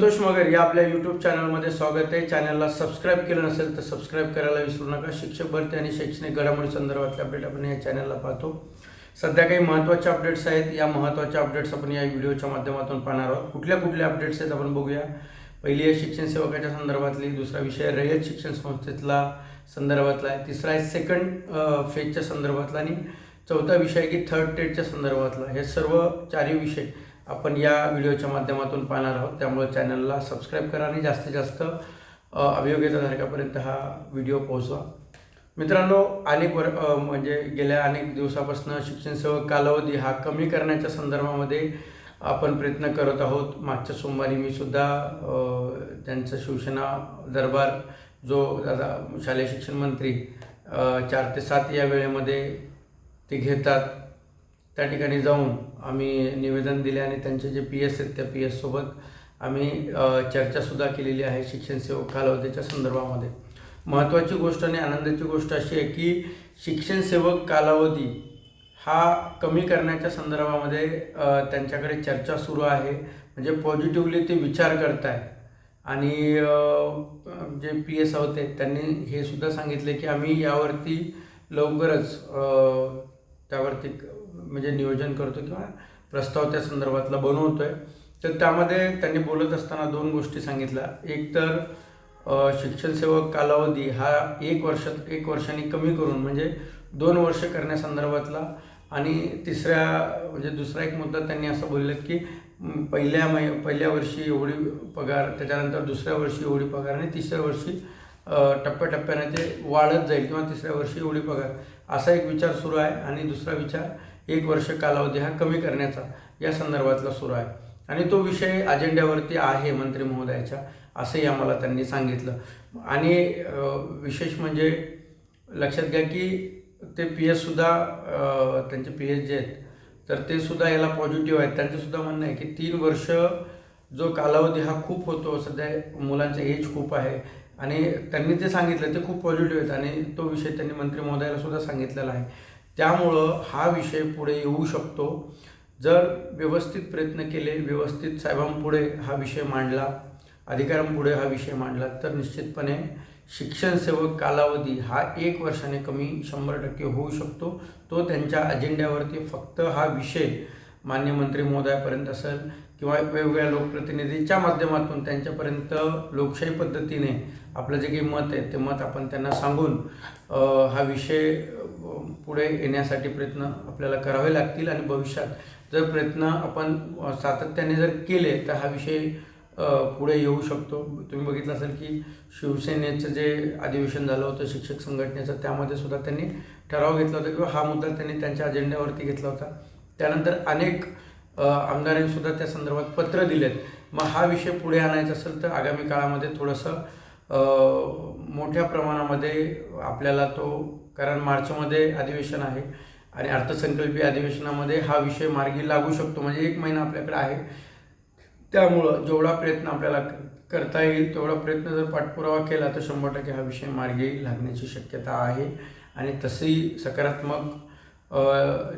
संतोष मगर या आपल्या यूट्यूब चॅनलमध्ये स्वागत आहे. चॅनलला सबस्क्राईब केलं नसेल तर सबस्क्राईब करायला विसरू नका. शिक्षक भरती आणि शैक्षणिक घडामोडी संदर्भातले अपडेट आपण या चॅनलला पाहतो. सध्या काही महत्त्वाचे अपडेट्स आहेत. या महत्त्वाच्या अपडेट्स आपण या व्हिडिओच्या माध्यमातून पाहणार आहोत. कुठल्या कुठल्या अपडेट्स आहेत आपण बघूया. पहिली आहे शिक्षण सेवकाच्या संदर्भातली. दुसरा विषय रयत शिक्षण संस्थेतला संदर्भातला आहे. तिसरा आहे सेकंड फेजच्या संदर्भातला आणि चौथा विषय आहे की थर्ड टेटच्या संदर्भातला. हे सर्व चारही विषय आपण या व्हिडिओच्या माध्यमातून पाहणार आहोत. त्यामुळे चॅनलला सबस्क्राईब करा आणि जास्तीत जास्त अ, अभियोग्यताधारकापर्यंत हा व्हिडिओ पोहोचवा. मित्रांनो अनेक वर म्हणजे गेल्या अनेक दिवसापासून शिक्षण सेवक कालावधी हा कमी करण्याच्या संदर्भामध्ये आपण प्रयत्न करत आहोत. मागच्या सोमवारी मी सुद्धा त्यांचा शिवसेना दरबार जो दादा शालेय शिक्षण मंत्री चार ते सात या वेळेमध्ये ते घेतात. त्या ठिकाणी जाऊन आम्ही निवेदन दिले आणि त्यांचे जे पी एस आहेत त्या पी एससोबत आम्ही चर्चासुद्धा केलेली आहे शिक्षण सेवक कालावधीच्या संदर्भामध्ये. महत्त्वाची गोष्ट आणि आनंदाची गोष्ट अशी आहे की शिक्षण सेवक कालावधी हा कमी करण्याच्या संदर्भामध्ये त्यांच्याकडे चर्चा सुरू आहे. म्हणजे पॉझिटिव्हली ते विचार करत आहे आणि जे पी एस होते त्यांनी हे सुद्धा सांगितले की आम्ही यावरती लवकरच त्यावरती म्हणजे नियोजन करतो किंवा प्रस्ताव त्या संदर्भातला बनवतो आहे तर त्यामध्ये त्यांनी बोलत असताना दोन गोष्टी सांगितल्या. एक तर शिक्षणसेवक शिक्षण सेवक कालावधी हा एक वर्षात एक वर्षाने कमी करून म्हणजे दोन वर्ष करण्यासंदर्भातला आणि तिसऱ्या म्हणजे दुसरा एक मुद्दा त्यांनी असं बोललं की पहिल्या मै पहिल्या वर्षी एवढी पगार त्याच्यानंतर दुसऱ्या वर्षी एवढी पगार आणि तिसऱ्या वर्षी टप्प्याटप्प्याने ते वाढत जाईल किंवा तिसऱ्या वर्षी एवढी पगार. असा एक विचार सुरू आहे आणि दुसरा विचार एक वर्ष कालावधी हा कमी करण्याचा या संदर्भातला सुरू आहे. आणि तो विषय अजेंड्यावरती आहे मंत्री महोदयाच्या असंही आम्हाला त्यांनी सांगितलं. आणि विशेष म्हणजे लक्षात घ्या की ते पी एचसुद्धा त्यांचे पी एच जे आहेत तर ते सुद्धा याला पॉझिटिव्ह आहेत. त्यांचंसुद्धा म्हणणं आहे की तीन वर्ष जो कालावधी हा खूप होतो सध्या मुलांचं एज खूप आहे. आणि त्यांनी ते सांगितलं ते खूप पॉझिटिव्ह आहेत आणि तो विषय त्यांनी मंत्री महोदयाला सुद्धा सांगितलेला आहे. त्यामुळं हा विषय पुढे येऊ शकतो. जर व्यवस्थित प्रयत्न केले व्यवस्थित साहेबांपुढे हा विषय मांडला अधिकाऱ्यांपुढे हा विषय मांडला तर निश्चितपणे शिक्षण सेवक कालावधी हा एक वर्षाने कमी शंभर टक्के होऊ शकतो. तो त्यांच्या अजेंड्यावरती फक्त हा विषय मान्य मंत्री महोदयापर्यंत असेल. किंवा वेगवेगळ्या लोकप्रतिनिधीच्या माध्यमातून त्यांच्यापर्यंत लोकशाही पद्धतीने आपलं जे काही मत आहे ते मत आपण त्यांना सांगून हा विषय पुढे येण्यासाठी प्रयत्न आपल्याला करावे लागतील आणि भविष्यात जर प्रयत्न आपण सातत्याने जर केले तर हा विषय पुढे येऊ शकतो. तुम्ही बघितलं असेल की शिवसेनेचं जे अधिवेशन झालं होतं शिक्षक संघटनेचं त्यामध्ये सुद्धा त्यांनी ठराव घेतला होता किंवा हा मुद्दा त्यांनी त्यांच्या अजेंड्यावरती घेतला होता. त्यानंतर अनेक आमदारांनी सुद्धा त्या संदर्भात पत्र दिलेत. मग हा विषय पुढे आणायचा असेल तर आगामी काळामध्ये थोडंसं मोठ्या प्रमाणामध्ये आपल्याला तो कारण मार्चमध्ये अधिवेशन आहे आणि अर्थसंकल्पीय अधिवेशनामध्ये हा विषय मार्गी लागू शकतो. म्हणजे एक महिना आपल्याकडे आहे. त्यामुळं जेवढा प्रयत्न आपल्याला करता येईल तेवढा प्रयत्न जर पाठपुरावा केला तर शंभर टक्के हा विषय मार्गी लागण्याची शक्यता आहे. आणि तसंही सकारात्मक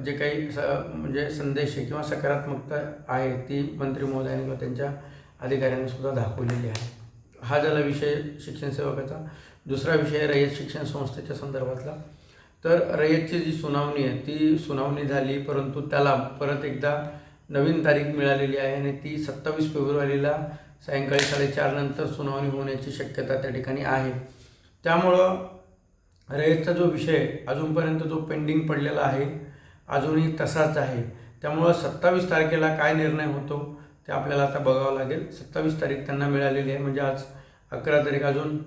जे काही स म्हणजे संदेश आहे किंवा सकारात्मकता आहे ती मंत्री महोदयांनी किंवा त्यांच्या अधिकाऱ्यांनी सुद्धा दाखवलेली आहे. हा झाला विषय शिक्षण सेवकाचा. दुसरा विषय रयत शिक्षण संस्थेच्या संदर्भातला. तर रयतची जी सुनावणी आहे ती सुनावणी झाली परंतु त्याला परत एकदा नवीन तारीख मिळालेली आहे आणि ती सत्तावीस फेब्रुवारीला सायंकाळी साडेचारनंतर सुनावणी होण्याची शक्यता त्या ठिकाणी आहे. त्यामुळं रयतचा जो विषय अजूनपर्यंत जो पेंडिंग पडलेला आहे अजूनही तसाच आहे. त्यामुळं सत्तावीस तारखेला काय निर्णय होतो ते आपल्याला आता बघावं लागेल. सत्तावीस तारीख त्यांना मिळालेली आहे म्हणजे आज अकरा तारीख अजून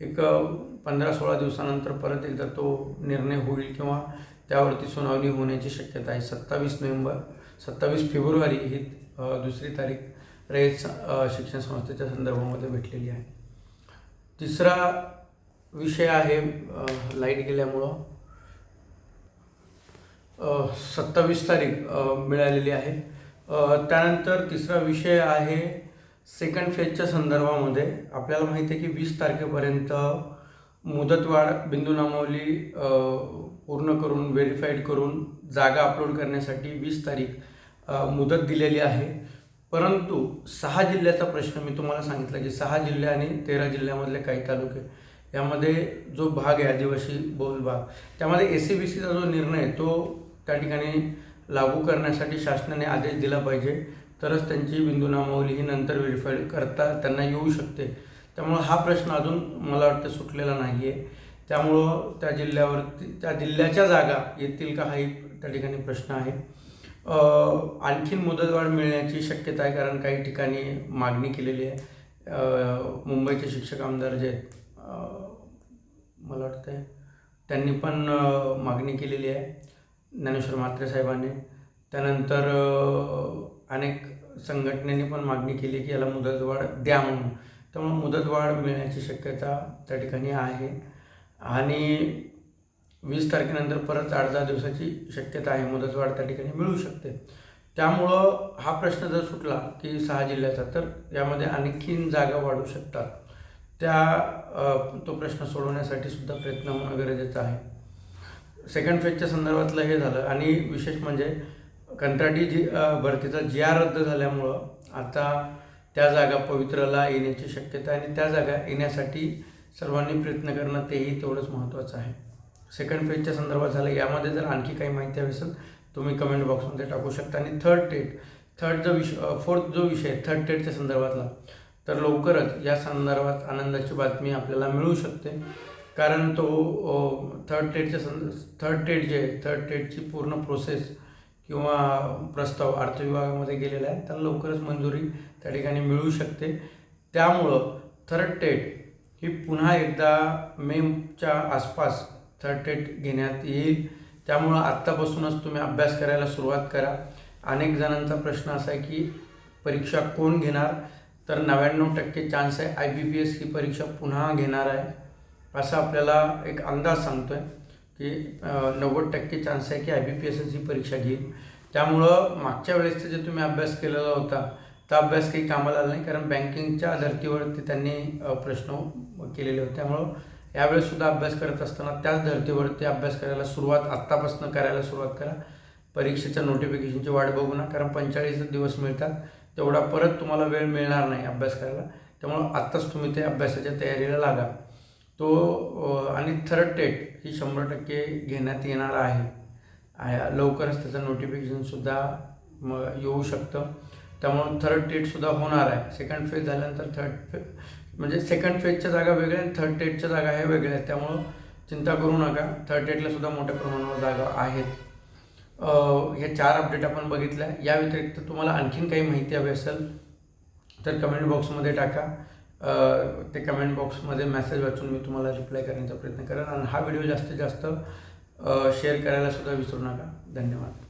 एक पंधरा सोळा दिवसानंतर परत एकदा तो निर्णय होईल किंवा त्यावरती सुनावणी होण्याची शक्यता आहे. सत्तावीस नोव्हेंबर सत्तावीस फेब्रुवारी ही दुसरी तारीख रयत शिक्षण संस्थेच्या संदर्भामध्ये भेटलेली आहे. तिसरा विषय आहे लाइट गेल्यामुळं. सत्तावीस तारीख मिळालेली आहे. त्यानंतर तिसरा विषय आहे सेकंड फेजच्या संदर्भामध्ये. आपल्याला माहिती आहे की वीस तारखेपर्यंत मुदतवाढ बिंदू नामावली पूर्ण करून व्हेरीफाईड करून जागा अपलोड करण्यासाठी वीस तारीख मुदत दिलेली आहे. परंतु सहा जिल्ह्याचा प्रश्न मी तुम्हाला सांगितला की सहा जिल्हे आणि तेरा जिल्ह्यामधले काही तालुके. यामध्ये जो भाग आहे आदिवासी बहुल भाग त्यामध्ये ए सी बी सीचा जो निर्णय आहे तो त्या ठिकाणी लागू करण्यासाठी शासनाने आदेश दिला पाहिजे. तरच त्यांची बिंदू नामावली ही नंतर व्हेरीफाईड करता त्यांना येऊ शकते. त्यामुळं हा प्रश्न अजून मला वाटतं सुटलेला नाही आहे त्यामुळं त्या जिल्ह्यावरती त्या जिल्ह्याच्या जागा येतील का हाही त्या ठिकाणी प्रश्न आहे. आणखीन मुदतवाढ मिळण्याची शक्यता आहे कारण काही ठिकाणी मागणी केलेली आहे. मुंबईचे शिक्षक आमदार जे आहेत मला वाटतं आहे त्यांनी पण मागणी केलेली आहे ज्ञानेश्वर म्हात्रे साहेबांनी. त्यानंतर अनेक संघटनेने पण मागणी केली की याला मुदतवाढ द्या म्हणून. त्यामुळे मुदतवाढ मिळण्याची शक्यता त्या ठिकाणी आहे. आणि वीस तारखेनंतर परत आठ दहा दिवसाची शक्यता आहे मुदतवाढ त्या ठिकाणी मिळू शकते. त्यामुळं हा प्रश्न जर सुटला की सहा जिल्ह्याचा तर यामध्ये आणखीन जागा वाढू शकतात. त्या तो प्रश्न सोडवण्यासाठी सुद्धा प्रयत्न होणं गरजेचं आहे. सेकंड फेजच्या संदर्भातलं हे झालं आणि विशेष म्हणजे कंत्राटी जी भरतीचा जी आर रद्द झाल्यामुळं आता त्या जागा पवित्रला येण्याची शक्यता आहे आणि त्या जागा येण्यासाठी सर्वांनी प्रयत्न करणं तेही तेवढंच महत्त्वाचं आहे. सेकंड फेजच्या संदर्भात झालं यामध्ये जर आणखी काही माहिती हवी असेल तुम्ही कमेंट बॉक्समध्ये टाकू शकता. आणि थर्ड टेट थर्ड जो विषय फोर्थ जो विषय आहे थर्ड टेटच्या संदर्भातला तर लवकरच या संदर्भात आनंदाची बातमी आपल्याला मिळू शकते. कारण तो थर्ड टेटच्या सं थर्ड टेट जे आहे थर्ड टेटची पूर्ण प्रोसेस किंवा प्रस्ताव अर्थ विभागामध्ये गेलेला आहे त्याला लवकरच मंजुरी त्या ठिकाणी मिळू शकते. त्यामुळं थर्ड टेट ही पुन्हा एकदा मेच्या आसपास थर्ड टेट घेण्यात येईल. त्यामुळं आत्तापासूनच तुम्ही अभ्यास करायला सुरुवात करा. अनेक जणांचा प्रश्न असा आहे की परीक्षा कोण घेणार? तर नव्याण्णव टक्के चान्स आहे. आय बी पी एस ही परीक्षा पुन्हा घेणार आहे. असं आपल्याला एक अंदाज सांगतो आहे की नव्वद टक्के चान्स आहे की आय बी पी एस ही परीक्षा घेईल. त्यामुळं मागच्या वेळेसचा जे तुम्ही अभ्यास केलेला होता तो अभ्यास काही कामाला आला नाही. कारण बँकिंगच्या धर्तीवरती त्यांनी प्रश्न केलेले होते. त्यामुळं यावेळेससुद्धा अभ्यास करत असताना त्याच धर्तीवरती अभ्यास करायला सुरुवात आत्तापासून करायला सुरुवात करा. परीक्षेच्या नोटिफिकेशनची वाट बघू ना कारण पंचेचाळीस दिवस मिळतात. तेवढा परत तुम्हाला वेळ मिळणार नाही अभ्यास करायला. त्यामुळं आत्ताच तुम्ही ते अभ्यासाच्या तयारीला लागा. तो आणि थर्ड टेट ही शंभर टक्के घेण्यात येणार आहे. लवकरच त्याचं नोटिफिकेशनसुद्धा म येऊ शकतं. त्यामुळं थर्ड टेटसुद्धा होणार आहे. सेकंड फेज झाल्यानंतर थर्ड फे म्हणजे सेकंड फेजच्या जागा वेगळ्या आणि थर्ड टेटच्या जागा ह्या वेगळ्या आहेत. त्यामुळं चिंता करू नका. थर्ड टेटला सुद्धा मोठ्या प्रमाणावर जागा आहेत. हे चार अपडेट आपण बघितल्या. या व्यतिरिक्त तुम्हाला आणखीन काही माहिती हवी असेल तर कमेंट बॉक्समध्ये टाका. ते कमेंट बॉक्समध्ये मेसेज वाचून मी तुम्हाला रिप्लाय करण्याचा प्रयत्न करेन. आणि हा व्हिडिओ जास्तीत जास्त शेअर करायलासुद्धा विसरू नका. धन्यवाद.